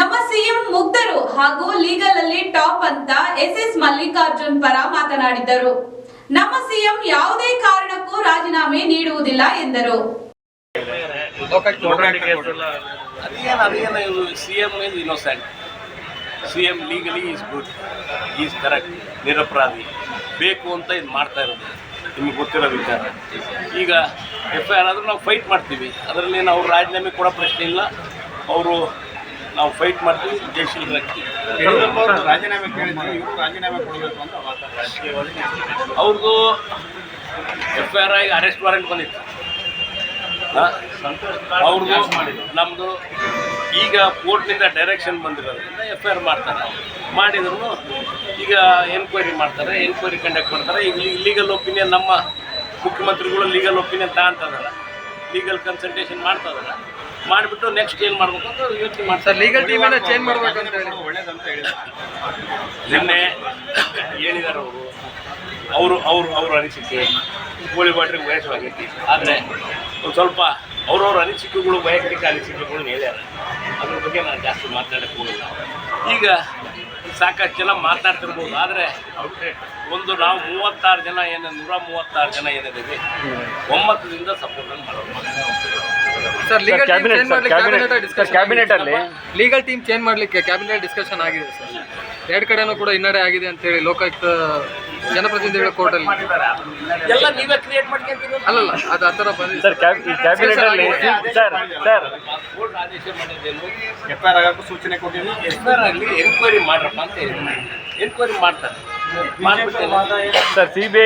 ನಮ್ಮ ಸಿಎಂ ಮುಗ್ಧರು ಹಾಗೂ ಲೀಗಲ್ ಅಲ್ಲಿ ಟಾಪ್ ಅಂತ ಎಸ್ ಎಸ್ ಮಲ್ಲಿಕಾರ್ಜುನ್ ಪರ ಮಾತನಾಡಿದ್ದರು. ನಮ್ಮ ಸಿಎಂ ಯಾವುದೇ ಕಾರಣಕ್ಕೂ ರಾಜೀನಾಮೆ ನೀಡುವುದಿಲ್ಲ ಎಂದರು. CM legally is good is correct ನಿರಪರಾಧಿ. ಬೇಕು ಅಂತ ಇದು ಮಾಡ್ತಾ ಇರೋದು. ನಿಮಗೆ ಗೊತ್ತಿರೋ ವಿಚಾರ. ಈಗ ಎಫ್ ಐ ಆರ್ ಆದರೂ ನಾವು ಫೈಟ್ ಮಾಡ್ತೀವಿ. ಅದರಲ್ಲಿ ನಾವು ರಾಜೀನಾಮೆ ಕೊಡೋ ಪ್ರಶ್ನೆ ಇಲ್ಲ. ಅವರು ನಾವು ಫೈಟ್ ಮಾಡ್ತೀವಿ ಜಯಶೀಲ್ ರಾಜೀನಾಮೆ ಕೇಳಿದ್ರು ಇವರು ರಾಜೀನಾಮೆ ಕೊಡಬೇಕು ಅಂತ ಅವ್ರದ್ದು ಎಫ್ ಐ ಆರ್ ಆಗಿ ಅರೆಸ್ಟ್ ವಾರೆಂಟ್ ಬಂದಿತ್ತು. ಅವ್ರದ್ದು ನಮ್ಮದು ಈಗ ಕೋರ್ಟ್ನಿಂದ ಡೈರೆಕ್ಷನ್ ಬಂದಿರೋದ್ರಿಂದ ಎಫ್ ಐ ಆರ್ ಮಾಡ್ತಾರೆ ಮಾಡಿದ್ರು ಈಗ ಎನ್ಕ್ವೈರಿ ಮಾಡ್ತಾರೆ ಎನ್ಕ್ವೈರಿ ಕಂಡಕ್ಟ್ ಮಾಡ್ತಾರೆ. ಈಗ ಲೀಗಲ್ ಒಪಿನಿಯನ್ ನಮ್ಮ ಮುಖ್ಯಮಂತ್ರಿಗಳು ಲೀಗಲ್ ಒಪಿನಿಯನ್ ತಗೊಂತದಾರ ಲೀಗಲ್ ಕನ್ಸಲ್ಟೇಷನ್ ಮಾಡ್ತಾ ಮಾಡಿಬಿಟ್ಟು ನೆಕ್ಸ್ಟ್ ಏನು ಮಾಡ್ಬೇಕು ಅಂತ ಯೋಚನೆ ಮಾಡ್ತಾರೆ. ಲೀಗಲ್ ಟೀಮನ್ನ ಚೇಂಜ್ ಮಾಡ್ಬೇಕಂತ ಹೇಳಿ. ಒಳ್ಳೇದಂತ ಹೇಳಿದ್ರು ನಿನ್ನೆ ಹೇಳಿದ್ದಾರೆ ಅವರು ಅವರು ಅವರು ಅವ್ರ ಅನಿಸಿಕೆ ಗೋಳಿಬಾಟ್ರಿಗೆ ವಯಸ್ಸಾಗೈತಿ ಆದರೆ ಒಂದು ಸ್ವಲ್ಪ ಅವ್ರವ್ರ ಅನಿಸಿಕೆಗಳು ವೈಯಕ್ತಿಕ ಅನಿಸಿಕೆಗಳು ಹೇಳ್ಯಾರ ಅದ್ರ ಬಗ್ಗೆ ನಾನು ಜಾಸ್ತಿ ಮಾತಾಡಕ್ಕೆ ಹೋಗಿಲ್ಲ. ಈಗ ಸಾಕಷ್ಟು ಜನ ಮಾತಾಡ್ತಿರ್ಬೋದು ಆದರೆ ಒಂದು ನಾವು ಮೂವತ್ತಾರು ಜನ ಏನು ನೂರ ಮೂವತ್ತಾರು ಜನ ಏನಿದ್ದೀವಿ ಒಮ್ಮತದಿಂದ ಸಪೋರ್ಟ್ ಮಾಡೋದು sir legal team cabinet, change ಮಾಡ್ಲಿಕ್ಕೆ ಕ್ಯಾಬಿನೆಟ್ sir, ಡಿಸ್ಕಷನ್ cabinet ಅಲ್ಲಿ ಲೀಗಲ್ ಟೀಮ್ ಚೇಂಜ್ ಮಾಡ್ಲಿಕ್ಕೆ ಕ್ಯಾಬಿನೆಟ್ ಡಿಸ್ಕಷನ್ ಆಗಿದೆ ಸರ್ ಎರಡು ಕಡೆನೂ ಕೂಡ ಹಿನ್ನಡೆ ಆಗಿದೆ ಅಂತ ಹೇಳಿ ಲೋಕಾಯುಕ್ತ ಜನಪ್ರತಿನಿಧಿಗಳ ಕೋರ್ಟ್ ಅಲ್ಲಿ ಎಲ್ಲ ನೀವೇ ಕ್ರಿಯೇಟ್ ಮಾಡ್ಕೊಂತೀರಲ್ಲ ಅಲ್ಲಲ್ಲ ಅದು ಆ ಥರ ಬಂದಿದೆ ಸರ್ ಕ್ಯಾಬಿನೆಟ್ ಅಲ್ಲಿ ಸರ್ ಸರ್ ಕೋರ್ಟ್ ಆದೇಶ ಮಾಡಿದ್ದೇನು? ಎಫ್ ಐ ಆರ್ ಆಗಕ್ಕೂ ಸೂಚನೆ ಕೊಟ್ಟಿದ್ರು ಎಸ್ಪರ್ ಆಗಲಿ ಎನ್ಕ್ವೈರಿ ಮಾಡ್ರಪ್ಪ ಅಂತ ಹೇಳಿ ಎನ್ಕ್ವೈರಿ ಮಾಡ್ತಾರೆ. Sir C B